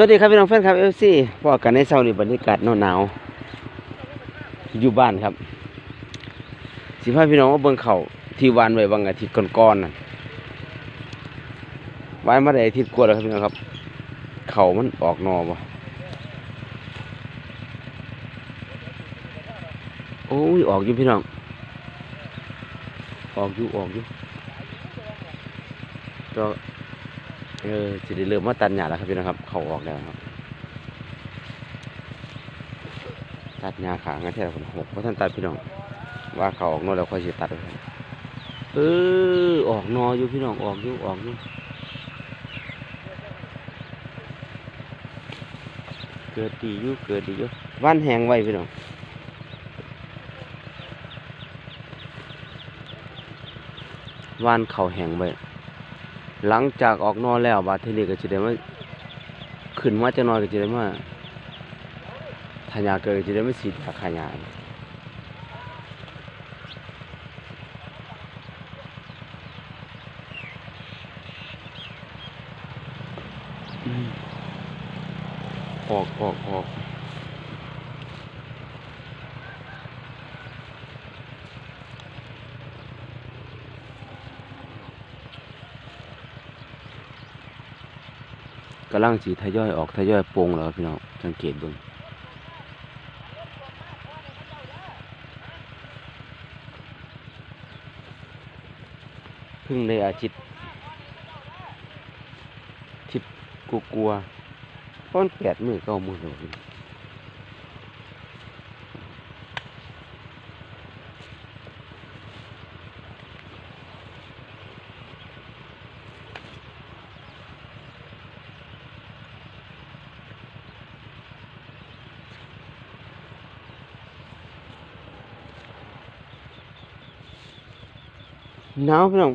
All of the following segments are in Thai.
วัสดีครับพี่น้องแฟนครับเอฟซีพอกันในเช้านี้บรรยากาศหนาวๆอยู่บ้านครับ สิพาพี่น้องมาเบิ่งเขาที่วานไว้บางอาทิตย์ก่อนๆน่ะวานมาได้อาทิตย์กว่าแล้วครับพี่น้องครับ เขามันออกนอบ่โอ้ยออกอยู่พี่น้อง ออกอยู่ออกอยู่ก็ เออสิได้เริ่มมาตัดหญ้าแล้วครับพี่นะครับ เขาออกแล้วครับ ตัดหญ้าขางกันแท้คนหกเพราะท่านตัดพี่น้อง ว่าเขาออกนอแล้วค่อยสิตัดเลยเออออกนออยู่พี่น้องออกอยู่ออกอยู่เกิดดีอยู่เกิดดีอยู่ว่านแหงไว้พี่น้องว่านเขาแหงไว้ หลังจากออกนอนแล้วบาดเทนี้ก็จะได้มาขึ้นมาจะนอนก็จะได้มาทายาเกิดก็จะได้มาสีดยาขายาอืมออกออกออกำลังสีทยอยออกทยอยโปร่งแล้วครับพี่น้องสังเกตดูพึ่งในอาทิตย์ทิศกูกลัวๆเพราะมันแปดมือเก้ามือเลย หนาวพี่น้อง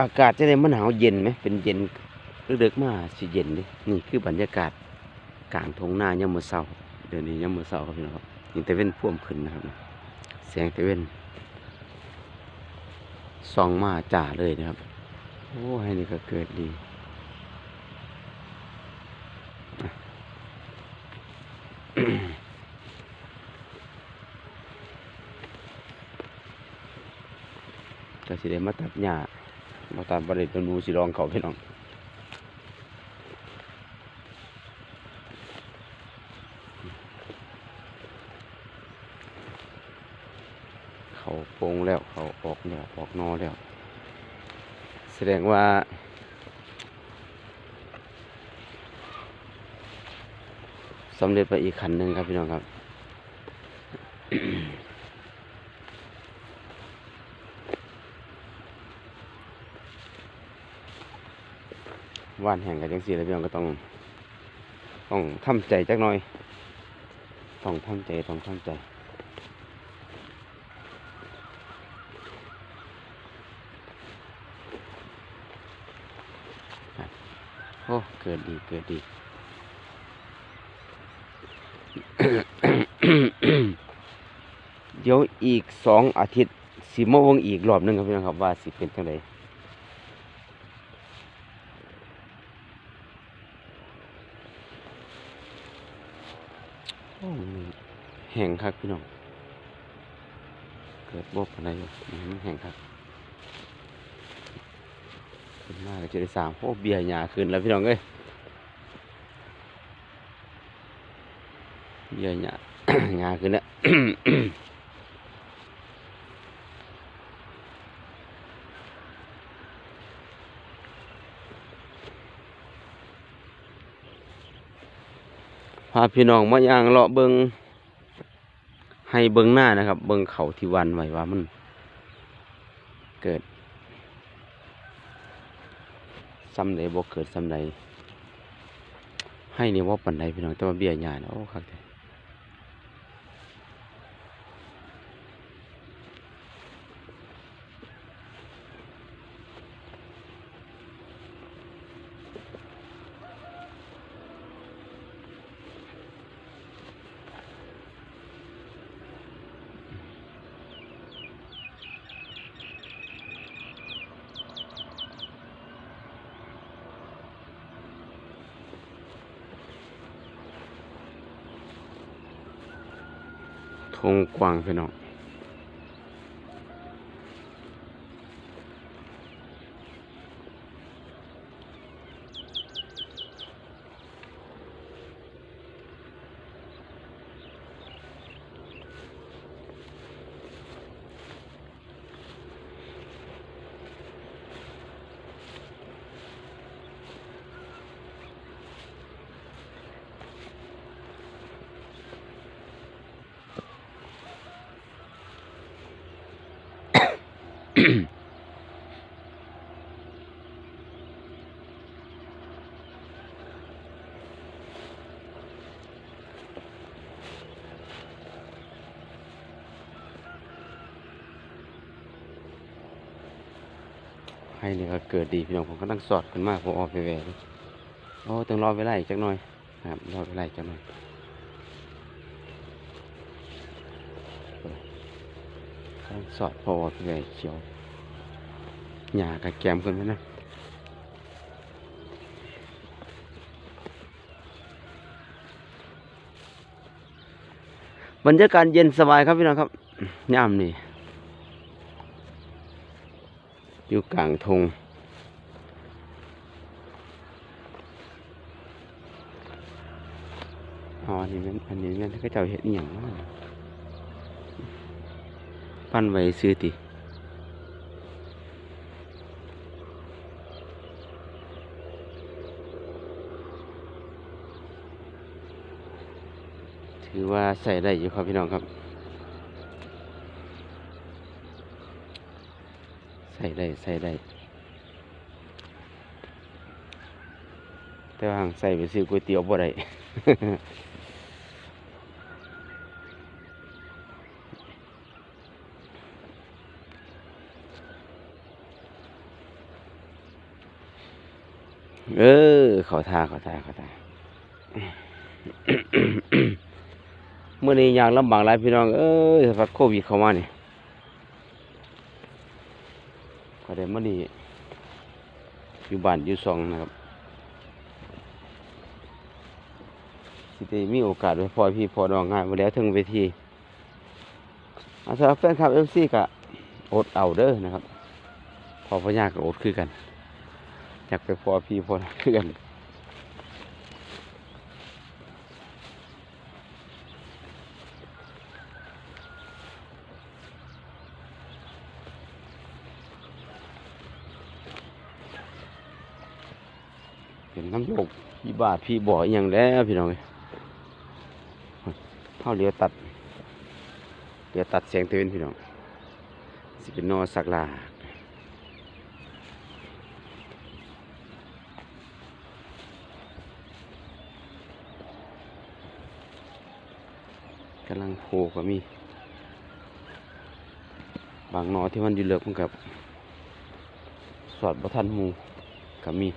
อากาศจะได้มันหนาวเย็นไหมเป็นเย็นเด็กๆมาสิเย็นดินี่คือบรรยากาศกลางทุ่งนายามมื้อเช้าเดี๋ยวนี้ยามมื้อเช้าครับพี่น้องครับนี่ตะเว้นพ่วมขึ้นนะครับแสงตะเว้นส่องมาจ่าเลยนะครับ โอ้ให้นี่ก็เกิดดี สิได้มาตัดหญ้ามาตัดบริเวณนูสิรองเขาพี่น้องเขาโป่งแล้วเขาออกแล้วออกนอแล้ว แสดงว่าสำเร็จไปอีกขันหนึ่งครับพี่น้องครับ ว่านแห่งกันจังสี่แล้วพี่น้องก็ต้อง ต้องทำใจจักหน่อย ต้องทำใจ ต้องทำใจโอ้เกิดดีเกิดดีเดี๋ยวอีกสองอาทิตย์สิมาวงอีกรอบหนึงครับพี่น้องครับว่าสิเป็นจังได โอ้มัน แห้งคักพี่น้อง เกิดบกอะไรอยู่อืมแห้งคักขึ้นมากก็จะได้สามโอ้เบียร์หยาขึ้นแล้วพี่น้องเอ้ยเบียร์หยาหยาขึ้นแล้วพาพี่น้องมาย่างเลาะเบิง ให้เบิงหน้านะครับ เบิงเขาที่วันไว้ว่ามัน เกิดซ้ำใดบ่เกิดซ้ำใดให้เนี่ว่าปันใดพี่น้องแต่ว่าเบี้ยหยานโอ้คักแท้ งกว้างพี่น้อง ให้นี่ก็เกิดดีพี่น้องผมก็ตั้งสอดขึ้นมาผมออกไปแหวกโอ้ต้องรอเวลาอีกจักหน่อยครับรอเวลาอีกจักหน่อยตั้ง สอดพอออกไปแหวกเขียวหญ้ากับแกมขึ้นไปนะบรรยากาศเย็นสบายครับพี่น้องครับย่ามนี่อยู่กลางทงอ๋ออันนี้มันอันนี้มันก็จ้าเห็ดอย่างวะ ปั้นไว้ซื้อติถือว่าใส่ได้อยู่ครับพี่น้องครับใส่ได้ใส่ได้ แต่ว่าใส่ไปซื้อก๋วยเตี๋ยวบ่ได้ เออ ขอทาขอทาขอทาเมื่อนี้ยากลำบากหลายพี่น้อง เอ้ยสภัดโควิดเข้ามาเนี่ก็ได้มานี่อยู่บ้านอยู่ซองนะครับสิได้มีโอกาสไปพอพี่พอน้องงานมาแล้วถึงเวทีอาสำหรับแฟนคลับเอฟซีก็อดเอาเด้อนะครับ พอพญาก็อดคือกัน อยากไปพอพี่พอน้องคือกันเห็นน้ำโยกพี่บาทพี่บ่ออย่างแล้วพี่น้องเอ้ยเข้าเลี้ยวตัดเลี้ยวตัดแสงเตือนพี่น้องสิเป็นนอสักลากำลังโผล่ก็มี บางนอที่มันอยู่เลือกมันกับสอดบะทันหมูก็มี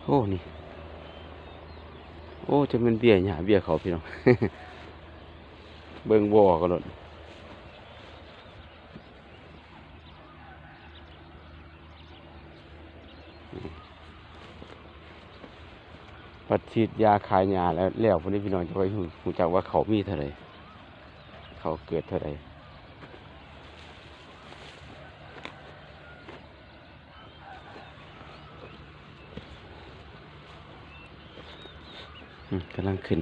โอ้นี่ โอ้จะเป็นเบียร์หยาเบียร์เขาพี่น้อง เบิ่งบ่อก็หลดปัดฉีดยาคายหยาแล้วแล้วพวกนี้พี่น้องจะไปหูจักว่าเขามีเท่าไรเขาเกิดเท่าไร กำลังขึ้น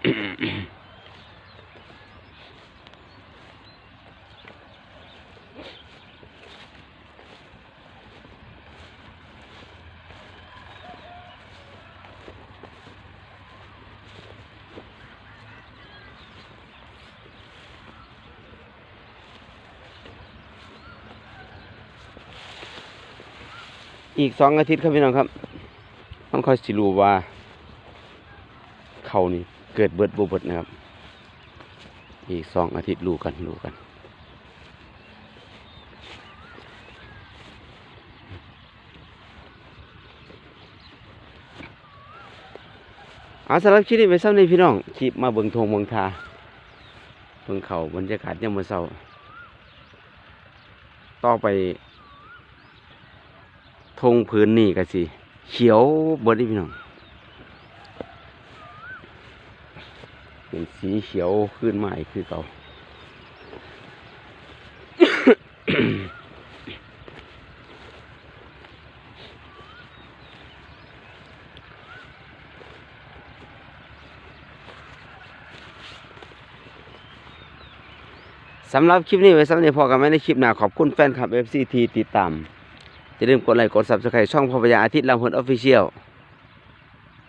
อ อีกสองอาทิตย์ครับพี่น้องครับต้องคอยสิรู้ว่า เขานี่ เกิดเบิดบ่เบิดนะครับ อีกสองอาทิตย์รู้กันรู้กัน เอาสำหรับคลิปนี้ไปซ้ำในพี่น้องคลิปมาเบิงทงเบิงทาเบิงเขาบรรยากาศยามมื้อเช้าต่อไปทงพื้นนี่ก็สิ เขียวเบิดนี่พี่น้อง เป็นสีเขียวขึ้นมาอีกคือเก่าสำหรับคลิปนี้ไว้สำหรับพอกันไม่ในคลิปหน้าขอบคุณแฟนคลับ FC ทีติดตามอย่าลืมกดไลค์กด Subscribe ช่องพอพยาอาทิตย์ลำพลออฟฟิเชียล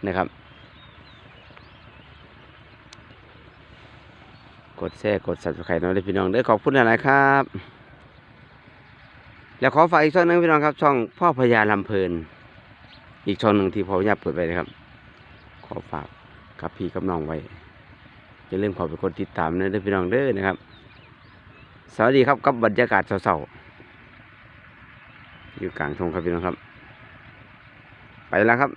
นะครับ กดแชร์กด Subscribe น้องได้พี่น้องเด้อขอบคุณหลายๆครับ แล้วขอฝากอีกช่องหนึงพี่น้องครับ ช่องพ่อพญาลำเพลิน อีกช่องหนึ่งที่พ่อพญาเปิดไปนะครับ ขอฝากกับพี่กับน้องไว้อย่าลืมขอไปกดติดตามนะเด้อพี่น้องเด้อนะครับ สวัสดีครับกับบรรยากาศเศร้าๆอยู่กลางทงครับพี่น้องครับ ไปแล้วครับ